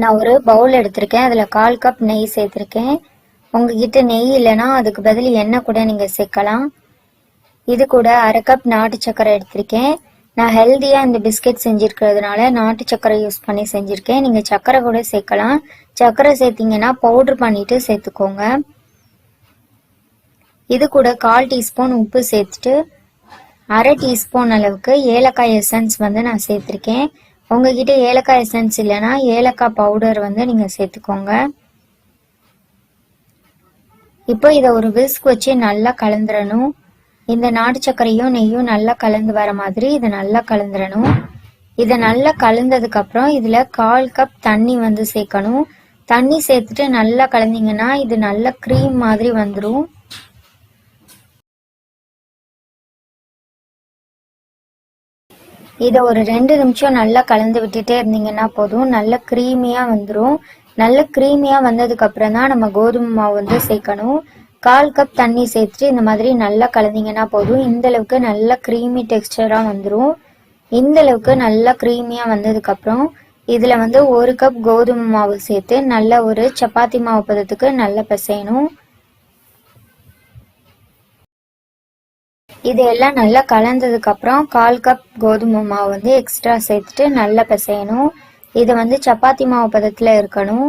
நான் ஒரு பவுல் எடுத்திருக்கேன் அதில் கால் கப் நெய் சேர்த்துருக்கேன். உங்ககிட்ட நெய் இல்லைன்னா அதுக்கு பதில் எண்ணெய் கூட நீங்கள் சேர்க்கலாம். இது கூட அரை கப் நாட்டு சக்கரை எடுத்திருக்கேன். நான் ஹெல்த்தியாக இந்த பிஸ்கெட் செஞ்சுருக்கிறதுனால நாட்டு சக்கரை யூஸ் பண்ணி செஞ்சுருக்கேன். நீங்கள் சக்கரை கூட சேர்க்கலாம். சக்கரை சேர்த்தீங்கன்னா பவுடர் பண்ணிட்டு சேர்த்துக்கோங்க. இது கூட கால் டீஸ்பூன் உப்பு சேர்த்துட்டு அரை டீஸ்பூன் அளவுக்கு ஏலக்காய் எசன்ஸ் வந்து நான் சேர்த்துருக்கேன். உங்ககிட்ட ஏலக்காய் எசன்ஸ் இல்லைன்னா ஏலக்காய் பவுடர் வந்து நீங்கள் சேர்த்துக்கோங்க. இப்போ இதை ஒரு விஸ்க் வச்சு நல்லா கலந்துடணும் இந்த நாட்டு சர்க்கரையும் நெய்யும் நல்லா கலந்து வர மாதிரி இதை நல்லா கலந்துடணும் இதை நல்லா கலந்ததுக்கு அப்புறம் இதுல கால் கப் தண்ணி வந்து சேர்க்கணும். தண்ணி சேர்த்துட்டு நல்லா கலந்தீங்கன்னா இது நல்ல க்ரீம் மாதிரி வந்துடும் இதை ஒரு ரெண்டு நிமிஷம் நல்லா கலந்து விட்டுட்டே இருந்தீங்கன்னா போதும். நல்ல க்ரீமியாக வந்துடும் நல்ல க்ரீமியாக வந்ததுக்கப்புறம் தான் நம்ம கோதுமை மாவு வந்து சேர்க்கணும். கால் கப் தண்ணி சேர்த்துட்டு இந்த மாதிரி நல்லா கலந்தீங்கன்னா போதும். இந்தளவுக்கு நல்லா நல்ல க்ரீமி டெக்ஸ்டராக வந்துடும் இந்த அளவுக்கு நல்லா க்ரீமியாக வந்ததுக்கப்புறம் இதில் வந்து ஒரு கப் கோதுமை மாவு சேர்த்து நல்ல ஒரு சப்பாத்தி மாவு பதத்துக்கு நல்லா பிசையணும். இது எல்லாம் நல்லா கலந்ததுக்கு அப்புறம் கால் கப் கோதுமை மாவு வந்து எக்ஸ்ட்ரா சேர்த்துட்டு நல்லா பிசையணும். இது வந்து சப்பாத்தி மாவு பதத்தில் இருக்கணும்.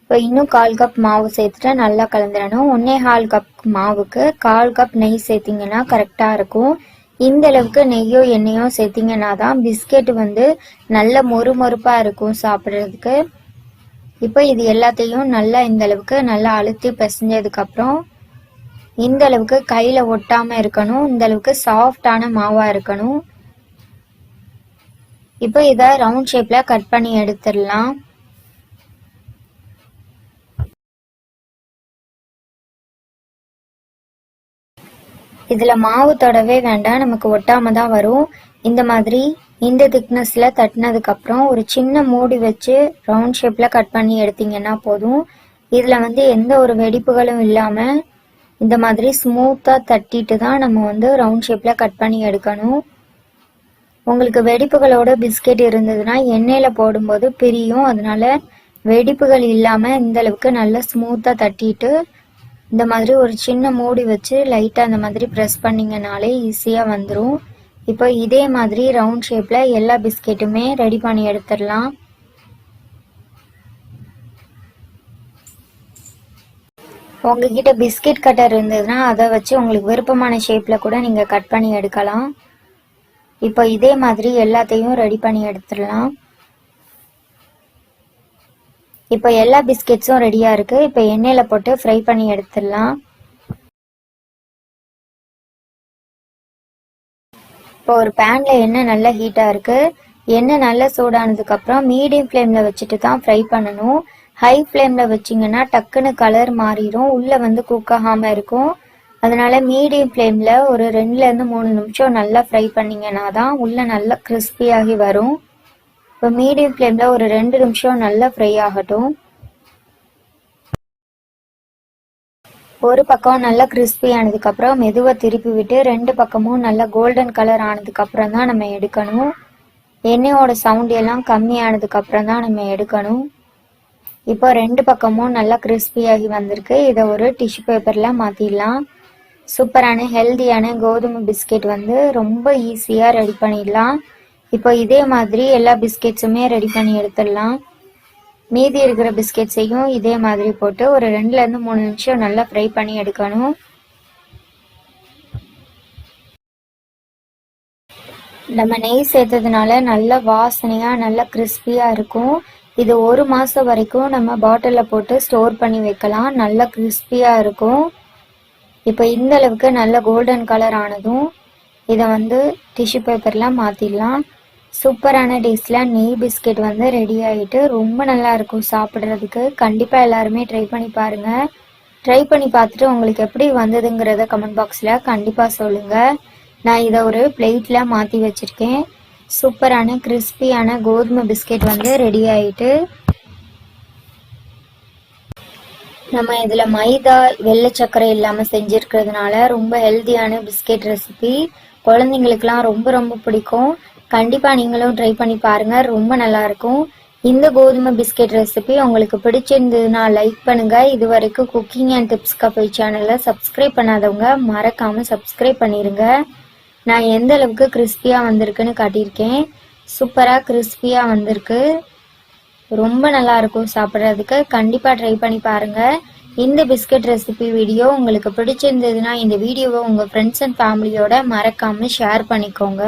இப்போ இன்னும் கால் கப் மாவு சேர்த்துட்டு நல்லா கலந்துடணும் ஒன்னே கால் கப் மாவுக்கு கால் கப் நெய் சேர்த்திங்கன்னா கரெக்டாக இருக்கும். இந்த அளவுக்கு நெய்யோ எண்ணெயோ சேர்த்திங்கன்னா தான் பிஸ்கெட் வந்து நல்ல மொறு மொறுப்பாக இருக்கும் சாப்பிட்றதுக்கு. இப்போ இது எல்லாத்தையும் நல்லா இந்த அளவுக்கு நல்லா அழுத்தி பிசைஞ்சதுக்கப்புறம் இந்த அளவுக்கு கையில ஒட்டாம இருக்கணும். இந்த அளவுக்கு சாஃப்டான மாவா இருக்கணும். இப்போ இதை ரவுண்ட் ஷேப்ல கட் பண்ணி எடுத்துடலாம். இதுல மாவு தொடவே வேண்டாம். நமக்கு ஒட்டாம தான் வரும். இந்த மாதிரி இந்த திக்னஸ்ல தட்டினதுக்கு அப்புறம் ஒரு சின்ன மூடி வச்சு ரவுண்ட் ஷேப்ல கட் பண்ணி எடுத்தீங்கன்னா போதும். இதுல வந்து எந்த ஒரு வெடிப்புகளும் இல்லாம இந்த மாதிரி ஸ்மூத்தா தட்டிட்டு தான் நம்ம வந்து ரவுண்ட் ஷேப்ல கட் பண்ணி எடுக்கணும். உங்களுக்கு வெடிப்புகளோட பிஸ்கெட் இருந்ததுன்னா எண்ணெயில போடும்போது பிரியும். அதனால வெடிப்புகள் இல்லாம இந்த அளவுக்கு நல்லா ஸ்மூத்தா தட்டிட்டு இந்த மாதிரி ஒரு சின்ன மூடி வச்சு லைட்டா அந்த மாதிரி ப்ரெஸ் பண்ணீங்கனாலே ஈஸியா வந்துடும் இப்போ இதே மாதிரி ரவுண்ட் ஷேப்ல எல்லா பிஸ்கெட்டுமே ரெடி பண்ணி எடுத்துடலாம். உங்ககிட்ட பிஸ்கெட் கட்டர் இருந்ததுன்னா அதை வச்சு உங்களுக்கு விருப்பமான ஷேப்ல கூட நீங்க கட் பண்ணி எடுக்கலாம். இப்போ இதே மாதிரி எல்லாத்தையும் ரெடி பண்ணி எடுத்துடலாம். இப்போ எல்லா பிஸ்கெட்ஸும் ரெடியா இருக்கு. இப்போ எண்ணெயில போட்டு ஃப்ரை பண்ணி எடுத்துடலாம். இப்போ ஒரு பேன்ல எண்ணெய் நல்லா ஹீட்டா இருக்கு. எண்ணெய் நல்லா சூடானதுக்கு அப்புறம் மீடியம் ஃப்ளேம்ல வச்சுட்டு தான் ஃப்ரை பண்ணணும். ஹை ஃப்ளேமில் வச்சீங்கன்னா டக்குன்னு கலர் மாறிடும். உள்ளே வந்து குக் இருக்கும். அதனால மீடியம் ஃப்ளேமில் ஒரு ரெண்டுலேருந்து மூணு நிமிஷம் நல்லா ஃப்ரை பண்ணீங்கன்னா தான் உள்ளே நல்லா கிறிஸ்பியாகி வரும். இப்போ மீடியம் ஃப்ளேமில் ஒரு ரெண்டு நிமிஷம் நல்லா ஃப்ரை ஆகட்டும். ஒரு பக்கம் நல்லா கிறிஸ்பி ஆனதுக்கப்புறம் மெதுவாக திருப்பி விட்டு ரெண்டு பக்கமும் நல்லா கோல்டன் கலர் ஆனதுக்கப்புறம் தான் நம்ம எடுக்கணும். எண்ணெயோட சவுண்ட் எல்லாம் கம்மியானதுக்கப்புறம் தான் நம்ம எடுக்கணும். இப்போ ரெண்டு பக்கமும் நல்லா கிறிஸ்பியாகி வந்திருக்கு. இதை ஒரு டிஷ்யூ பேப்பரில் மாற்றிடலாம் சூப்பரான ஹெல்தியான கோதுமை பிஸ்கெட் வந்து ரொம்ப ஈஸியாக ரெடி பண்ணிடலாம். இப்போ இதே மாதிரி எல்லா பிஸ்கெட்ஸுமே ரெடி பண்ணி எடுத்துடலாம். மீதி இருக்கிற பிஸ்கெட்ஸையும் இதே மாதிரி போட்டு ஒரு ரெண்டுலேருந்து மூணு நிமிஷம் நல்லா ஃப்ரை பண்ணி எடுக்கணும். நம்ம நெய் சேர்த்ததுனால நல்ல வாசனையாக நல்லா கிறிஸ்பியாக இருக்கும். இது ஒரு மாதம் வரைக்கும் நம்ம பாட்டிலில் போட்டு ஸ்டோர் பண்ணி வைக்கலாம். நல்ல கிறிஸ்பியாக இருக்கும். இப்போ இந்த அளவுக்கு நல்ல கோல்டன் கலர் ஆனதும் இதை வந்து டிஷ்யூ பேப்பர்லாம் மாற்றிடலாம் சூப்பரான டிஷ்ல நெய் பிஸ்கெட் வந்து ரெடி ஆகிட்டு ரொம்ப நல்லா இருக்கும் சாப்பிட்றதுக்கு. கண்டிப்பாக எல்லாருமே ட்ரை பண்ணி பாருங்க. ட்ரை பண்ணி பார்த்துட்டு உங்களுக்கு எப்படி வந்ததுங்கிறத கமெண்ட் பாக்ஸில் கண்டிப்பாக சொல்லுங்கள் நான் இதை ஒரு பிளேட்டில் மாற்றி வச்சுருக்கேன். சூப்பரான கிறிஸ்பியான கோதுமை பிஸ்கெட் வந்து ரெடி ஆயிட்டு நம்ம இதில் மைதா வெள்ளை சர்க்கரை இல்லாமல் செஞ்சுருக்கிறதுனால ரொம்ப ஹெல்த்தியான பிஸ்கெட் ரெசிபி குழந்தைங்களுக்குலாம் ரொம்ப ரொம்ப பிடிக்கும். கண்டிப்பாக நீங்களும் ட்ரை பண்ணி பாருங்க. ரொம்ப நல்லா இருக்கும். இந்த கோதுமை பிஸ்கெட் ரெசிபி உங்களுக்கு பிடிச்சிருந்ததுன்னா லைக் பண்ணுங்கள் இது வரைக்கும் குக்கிங் அண்ட் டிப்ஸ் கஃபே சேனலை சப்ஸ்கிரைப் பண்ணாதவங்க மறக்காமல் சப்ஸ்கிரைப் பண்ணிடுங்க நான் எந்த அளவுக்கு கிறிஸ்பியாக வந்திருக்குன்னு காட்டியிருக்கேன். சூப்பராக கிறிஸ்பியாக வந்திருக்கு. ரொம்ப நல்லா இருக்கும் சாப்பிட்றதுக்கு. கண்டிப்பாக ட்ரை பண்ணி பாருங்க. இந்த பிஸ்கட் ரெசிபி வீடியோ உங்களுக்கு பிடிச்சிருந்ததுன்னா இந்த வீடியோவை உங்கள் ஃப்ரெண்ட்ஸ் அண்ட் ஃபேமிலியோட மறக்காமல் ஷேர் பண்ணிக்கோங்க.